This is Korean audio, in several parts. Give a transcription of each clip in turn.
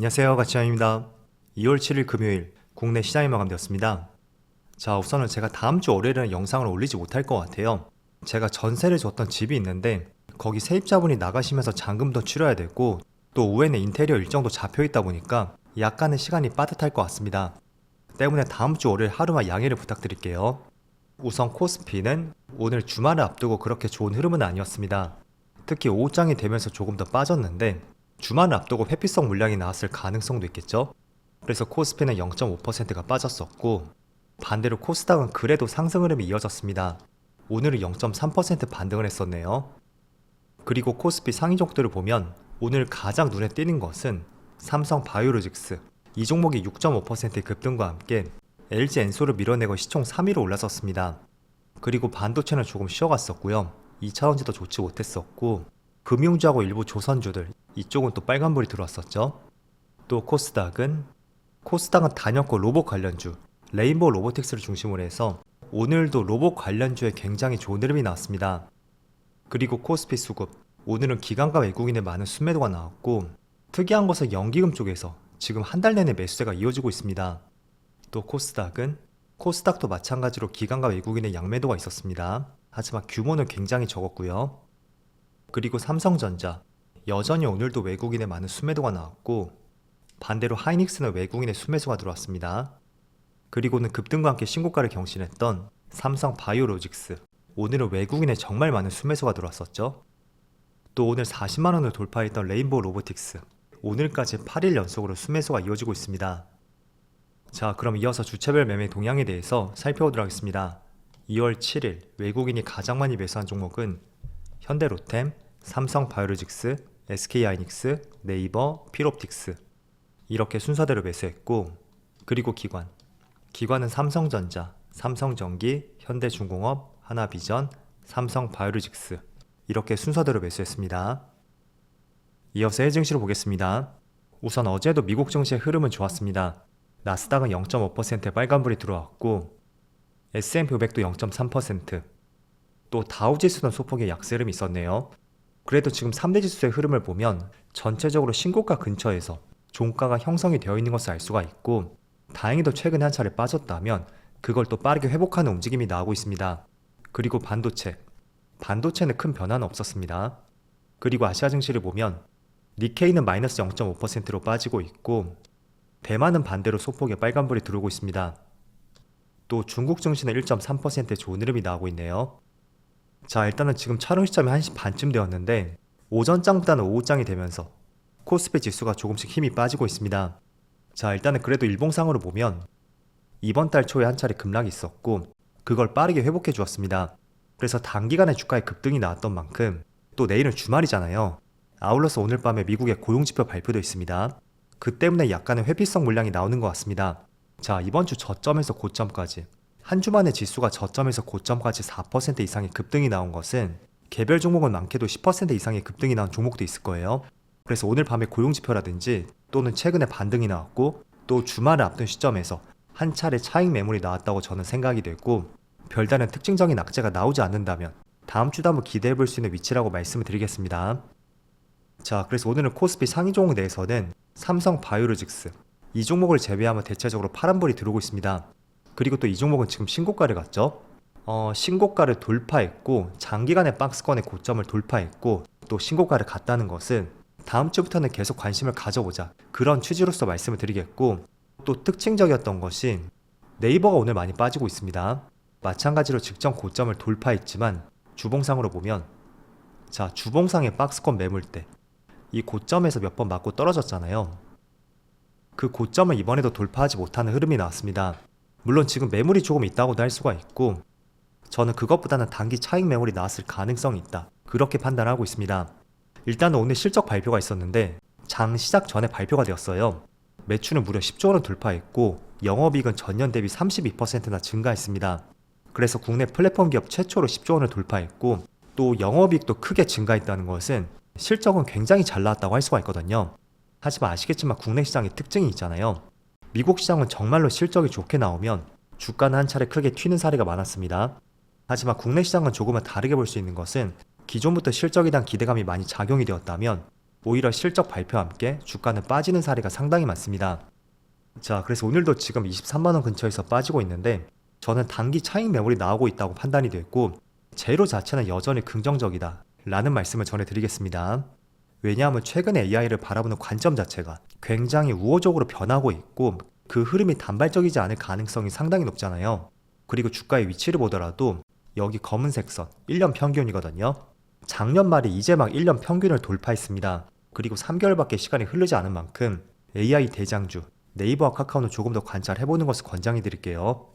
안녕하세요. 가치장입니다. 2월 7일 금요일 국내 시장이 마감되었습니다. 자, 우선은 제가 다음 주 월요일에는 영상을 올리지 못할 것 같아요. 제가 전세를 줬던 집이 있는데 거기 세입자분이 나가시면서 잔금도 치러야 되고 또 오후에는 인테리어 일정도 잡혀 있다 보니까 약간의 시간이 빠듯할 것 같습니다. 때문에 다음 주 월요일 하루만 양해를 부탁드릴게요. 우선 코스피는 오늘 주말을 앞두고 그렇게 좋은 흐름은 아니었습니다. 특히 오후장이 되면서 조금 더 빠졌는데 주말을 앞두고 회피성 물량이 나왔을 가능성도 있겠죠. 그래서 코스피는 0.5%가 빠졌었고 반대로 코스닥은 그래도 상승 흐름이 이어졌습니다. 오늘은 0.3% 반등을 했었네요. 그리고 코스피 상위 종들을 보면 오늘 가장 눈에 띄는 것은 삼성 바이오로직스 이 종목이 6.5%의 급등과 함께 LG 엔소를 밀어내고 시총 3위로 올라섰습니다. 그리고 반도체는 조금 쉬어갔었고요. 2차원지도 좋지 못했었고 금융주하고 일부 조선주들 이쪽은 또 빨간불이 들어왔었죠. 또 코스닥은 코스닥은 단연코 로봇 관련주 레인보우 로보틱스를 중심으로 해서 오늘도 로봇 관련주에 굉장히 좋은 흐름이 나왔습니다. 그리고 코스피 수급 오늘은 기관과 외국인의 많은 순매도가 나왔고 특이한 것은 연기금 쪽에서 지금 한 달 내내 매수세가 이어지고 있습니다. 또 코스닥은 코스닥도 마찬가지로 기관과 외국인의 양매도가 있었습니다. 하지만 규모는 굉장히 적었고요. 그리고 삼성전자 여전히 오늘도 외국인의 많은 순매도가 나왔고 반대로 하이닉스는 외국인의 순매수가 들어왔습니다. 그리고는 급등과 함께 신고가를 경신했던 삼성 바이오로직스 오늘은 외국인의 정말 많은 순매수가 들어왔었죠. 또 오늘 40만 원을 돌파했던 레인보우 로보틱스 오늘까지 8일 연속으로 순매수가 이어지고 있습니다. 자, 그럼 이어서 주체별 매매 동향에 대해서 살펴보도록 하겠습니다. 2월 7일 외국인이 가장 많이 매수한 종목은 현대로템, 삼성바이오로직스, SK하이닉스, 네이버, 필옵틱스 이렇게 순서대로 매수했고 그리고 기관 기관은 삼성전자, 삼성전기, 현대중공업, 하나비전, 삼성바이오로직스 이렇게 순서대로 매수했습니다. 이어서 해외 증시를 보겠습니다. 우선 어제도 미국 증시의 흐름은 좋았습니다. 나스닥은 0.5%의 빨간불이 들어왔고 S&P 500도 0.3%, 또 다우지수는 소폭의 약세름이 있었네요. 그래도 지금 3대 지수의 흐름을 보면 전체적으로 신고가 근처에서 종가가 형성이 되어 있는 것을 알 수가 있고 다행히도 최근에 한 차례 빠졌다면 그걸 또 빠르게 회복하는 움직임이 나오고 있습니다. 그리고 반도체. 반도체는 큰 변화는 없었습니다. 그리고 아시아 증시를 보면 니케이는 마이너스 0.5%로 빠지고 있고 대만은 반대로 소폭의 빨간불이 들어오고 있습니다. 또 중국 증시는 1.3%의 좋은 흐름이 나오고 있네요. 자, 일단은 지금 촬영 시점이 1시 반쯤 되었는데 오전장보다는 오후장이 되면서 코스피 지수가 조금씩 힘이 빠지고 있습니다. 자, 일단은 그래도 일봉상으로 보면 이번 달 초에 한 차례 급락이 있었고 그걸 빠르게 회복해 주었습니다. 그래서 단기간에 주가에 급등이 나왔던 만큼 또 내일은 주말이잖아요. 아울러서 오늘 밤에 미국의 고용지표 발표도 있습니다. 그 때문에 약간의 회피성 물량이 나오는 것 같습니다. 자, 이번 주 저점에서 고점까지 한 주 만에 지수가 저점에서 고점까지 4% 이상의 급등이 나온 것은 개별 종목은 많게도 10% 이상의 급등이 나온 종목도 있을 거예요. 그래서 오늘 밤에 고용지표라든지 또는 최근에 반등이 나왔고 또 주말을 앞둔 시점에서 한 차례 차익 매물이 나왔다고 저는 생각이 되고 별다른 특징적인 악재가 나오지 않는다면 다음 주도 한번 기대해 볼 수 있는 위치라고 말씀을 드리겠습니다. 자, 그래서 오늘은 코스피 상위 종목 내에서는 삼성 바이오로직스 이 종목을 제외하면 대체적으로 파란불이 들어오고 있습니다. 그리고 또 이 종목은 지금 신고가를 갔죠. 어, 신고가를 돌파했고 장기간의 박스권의 고점을 돌파했고 또 신고가를 갔다는 것은 다음 주부터는 계속 관심을 가져보자 그런 취지로서 말씀을 드리겠고 또 특징적이었던 것이 네이버가 오늘 많이 빠지고 있습니다. 마찬가지로 직전 고점을 돌파했지만 주봉상으로 보면 자 주봉상의 박스권 매물대 이 고점에서 몇 번 맞고 떨어졌잖아요. 그 고점을 이번에도 돌파하지 못하는 흐름이 나왔습니다. 물론 지금 매물이 조금 있다고도 할 수가 있고 저는 그것보다는 단기 차익 매물이 나왔을 가능성이 있다. 그렇게 판단하고 있습니다. 일단은 오늘 실적 발표가 있었는데 장 시작 전에 발표가 되었어요. 매출은 무려 10조 원을 돌파했고 영업이익은 전년 대비 32%나 증가했습니다. 그래서 국내 플랫폼 기업 최초로 10조 원을 돌파했고 또 영업이익도 크게 증가했다는 것은 실적은 굉장히 잘 나왔다고 할 수가 있거든요. 하지만 아시겠지만 국내 시장의 특징이 있잖아요. 미국 시장은 정말로 실적이 좋게 나오면 주가는 한 차례 크게 튀는 사례가 많았습니다. 하지만 국내 시장은 조금은 다르게 볼 수 있는 것은 기존부터 실적에 대한 기대감이 많이 작용이 되었다면 오히려 실적 발표와 함께 주가는 빠지는 사례가 상당히 많습니다. 자, 그래서 오늘도 지금 23만원 근처에서 빠지고 있는데 저는 단기 차익 매물이 나오고 있다고 판단이 됐고 제로 자체는 여전히 긍정적이다 라는 말씀을 전해드리겠습니다. 왜냐하면 최근에 AI를 바라보는 관점 자체가 굉장히 우호적으로 변하고 있고 그 흐름이 단발적이지 않을 가능성이 상당히 높잖아요. 그리고 주가의 위치를 보더라도 여기 검은색 선 1년 평균이거든요. 작년 말에 이제 막 1년 평균을 돌파했습니다. 그리고 3개월밖에 시간이 흐르지 않은 만큼 AI 대장주 네이버와 카카오는 조금 더 관찰해보는 것을 권장해 드릴게요.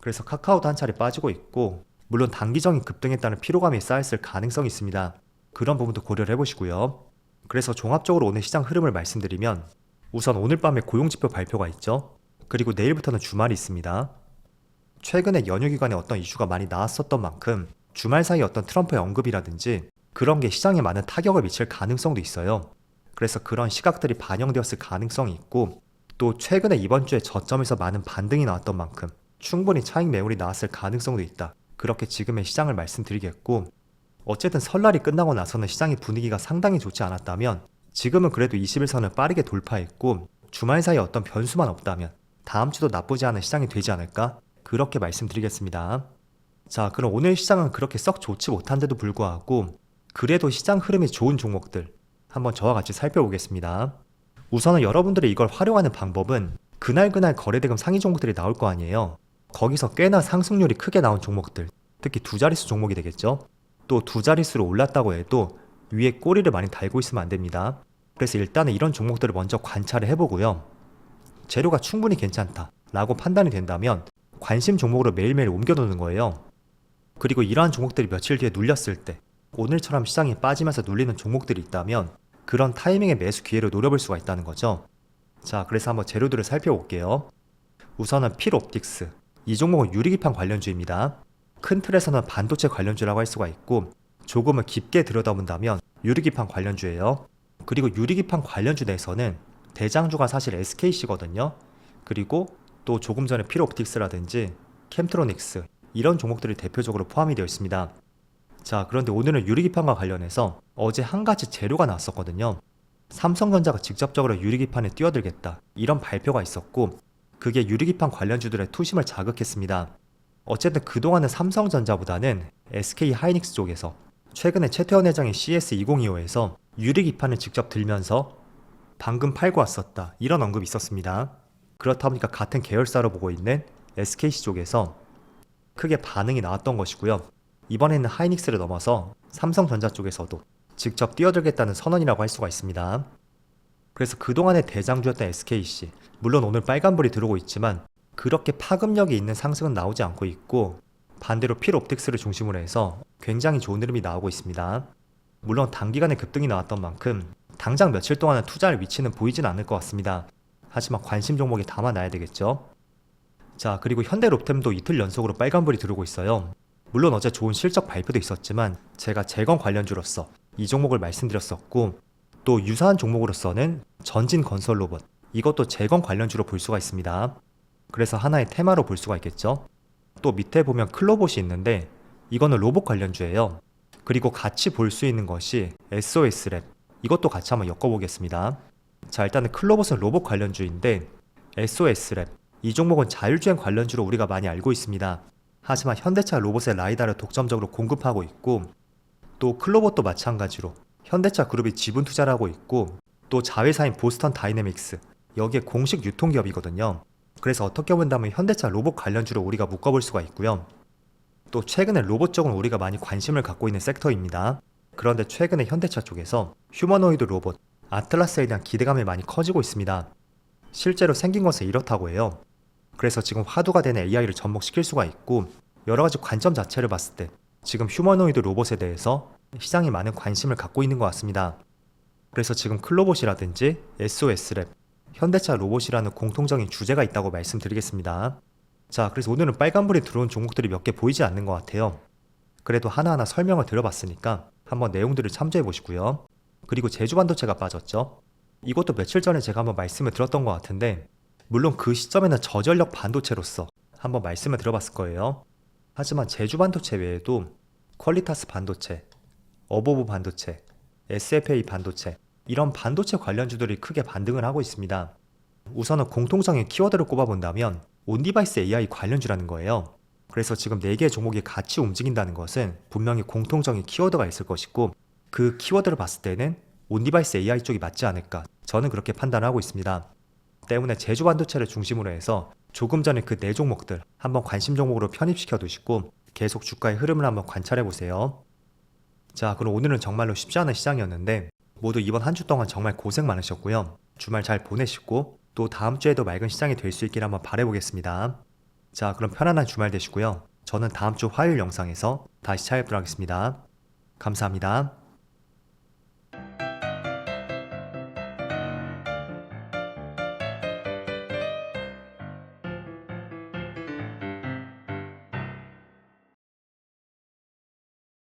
그래서 카카오도 한 차례 빠지고 있고 물론 단기적인 급등했다는 피로감이 쌓였을 가능성이 있습니다. 그런 부분도 고려를 해보시고요. 그래서 종합적으로 오늘 시장 흐름을 말씀드리면 우선 오늘 밤에 고용지표 발표가 있죠. 그리고 내일부터는 주말이 있습니다. 최근에 연휴 기간에 어떤 이슈가 많이 나왔었던 만큼 주말 사이 어떤 트럼프의 언급이라든지 그런 게 시장에 많은 타격을 미칠 가능성도 있어요. 그래서 그런 시각들이 반영되었을 가능성이 있고 또 최근에 이번 주에 저점에서 많은 반등이 나왔던 만큼 충분히 차익 매물이 나왔을 가능성도 있다. 그렇게 지금의 시장을 말씀드리겠고 어쨌든 설날이 끝나고 나서는 시장의 분위기가 상당히 좋지 않았다면 지금은 그래도 21선을 빠르게 돌파했고 주말 사이에 어떤 변수만 없다면 다음 주도 나쁘지 않은 시장이 되지 않을까 그렇게 말씀드리겠습니다. 자, 그럼 오늘 시장은 그렇게 썩 좋지 못한데도 불구하고 그래도 시장 흐름이 좋은 종목들 한번 저와 같이 살펴보겠습니다. 우선은 여러분들이 이걸 활용하는 방법은 그날그날 거래대금 상위 종목들이 나올 거 아니에요. 거기서 꽤나 상승률이 크게 나온 종목들, 특히 두 자릿수 종목이 되겠죠. 또 두 자릿수로 올랐다고 해도 위에 꼬리를 많이 달고 있으면 안 됩니다. 그래서 일단은 이런 종목들을 먼저 관찰을 해보고요. 재료가 충분히 괜찮다 라고 판단이 된다면 관심 종목으로 매일매일 옮겨놓는 거예요. 그리고 이러한 종목들이 며칠 뒤에 눌렸을 때 오늘처럼 시장이 빠지면서 눌리는 종목들이 있다면 그런 타이밍의 매수 기회를 노려볼 수가 있다는 거죠. 자, 그래서 한번 재료들을 살펴볼게요. 우선은 필옵틱스. 이 종목은 유리기판 관련주입니다. 큰 틀에서는 반도체 관련주라고 할 수가 있고 조금은 깊게 들여다본다면 유리기판 관련주예요. 그리고 유리기판 관련주 내에서는 대장주가 사실 SKC거든요. 그리고 또 조금 전에 필옵틱스라든지 캠트로닉스 이런 종목들이 대표적으로 포함이 되어 있습니다. 자, 그런데 오늘은 유리기판과 관련해서 어제 한 가지 재료가 나왔었거든요. 삼성전자가 직접적으로 유리기판에 뛰어들겠다. 이런 발표가 있었고, 그게 유리기판 관련주들의 투심을 자극했습니다. 어쨌든 그동안은 삼성전자보다는 SK 하이닉스 쪽에서 최근에 최태원 회장의 CS2025에서 유리 기판을 직접 들면서 방금 팔고 왔었다. 이런 언급이 있었습니다. 그렇다 보니까 같은 계열사로 보고 있는 SKC 쪽에서 크게 반응이 나왔던 것이고요. 이번에는 하이닉스를 넘어서 삼성전자 쪽에서도 직접 뛰어들겠다는 선언이라고 할 수가 있습니다. 그래서 그동안의 대장주였던 SKC, 물론 오늘 빨간불이 들어오고 있지만 그렇게 파급력이 있는 상승은 나오지 않고 있고 반대로 필옵틱스를 중심으로 해서 굉장히 좋은 흐름이 나오고 있습니다. 물론 단기간에 급등이 나왔던 만큼 당장 며칠 동안은 투자할 위치는 보이진 않을 것 같습니다. 하지만 관심 종목에 담아놔야 되겠죠. 자, 그리고 현대롭템도 이틀 연속으로 빨간불이 들어오고 있어요. 물론 어제 좋은 실적 발표도 있었지만 제가 재건 관련주로서 이 종목을 말씀드렸었고 또 유사한 종목으로서는 전진 건설 로봇 이것도 재건 관련주로 볼 수가 있습니다. 그래서 하나의 테마로 볼 수가 있겠죠. 또 밑에 보면 클로봇이 있는데 이거는 로봇 관련주예요. 그리고 같이 볼 수 있는 것이 SOS랩 이것도 같이 한번 엮어보겠습니다. 자 일단은 클로봇은 로봇 관련주인데 SOS랩 이 종목은 자율주행 관련주로 우리가 많이 알고 있습니다. 하지만 현대차 로봇의 라이다를 독점적으로 공급하고 있고 또 클로봇도 마찬가지로 현대차 그룹이 지분 투자를 하고 있고 또 자회사인 보스턴 다이내믹스 여기에 공식 유통기업이거든요. 그래서 어떻게 본다면 현대차 로봇 관련주로 우리가 묶어볼 수가 있고요. 또 최근에 로봇 쪽은 우리가 많이 관심을 갖고 있는 섹터입니다. 그런데 최근에 현대차 쪽에서 휴머노이드 로봇 아틀라스에 대한 기대감이 많이 커지고 있습니다. 실제로 생긴 것은 이렇다고 해요. 그래서 지금 화두가 되는 AI를 접목시킬 수가 있고 여러 가지 관점 자체를 봤을 때 지금 휴머노이드 로봇에 대해서 시장이 많은 관심을 갖고 있는 것 같습니다. 그래서 지금 클로봇이라든지 SOS랩, 현대차 로봇이라는 공통적인 주제가 있다고 말씀드리겠습니다. 자, 그래서 오늘은 빨간불이 들어온 종목들이 몇 개 보이지 않는 것 같아요. 그래도 하나하나 설명을 드려봤으니까 한번 내용들을 참조해 보시고요. 그리고 제주 반도체가 빠졌죠. 이것도 며칠 전에 제가 한번 말씀을 드렸던 것 같은데 물론 그 시점에는 저전력 반도체로서 한번 말씀을 드려봤을 거예요. 하지만 제주 반도체 외에도 퀄리타스 반도체, 어보브 반도체, SFA 반도체 이런 반도체 관련주들이 크게 반등을 하고 있습니다. 우선은 공통적인 키워드를 꼽아본다면 온디바이스 AI 관련주라는 거예요. 그래서 지금 4개의 종목이 같이 움직인다는 것은 분명히 공통적인 키워드가 있을 것이고 그 키워드를 봤을 때는 온디바이스 AI 쪽이 맞지 않을까 저는 그렇게 판단하고 있습니다. 때문에 제조 반도체를 중심으로 해서 조금 전에 그 네 종목들 한번 관심 종목으로 편입시켜 두시고 계속 주가의 흐름을 한번 관찰해 보세요. 자, 그럼 오늘은 정말로 쉽지 않은 시장이었는데 모두 이번 한 주 동안 정말 고생 많으셨고요. 주말 잘 보내시고 또 다음 주에도 맑은 시장이 될 수 있길 한번 바라보겠습니다. 자, 그럼 편안한 주말 되시고요. 저는 다음 주 화요일 영상에서 다시 찾아뵙도록 하겠습니다. 감사합니다.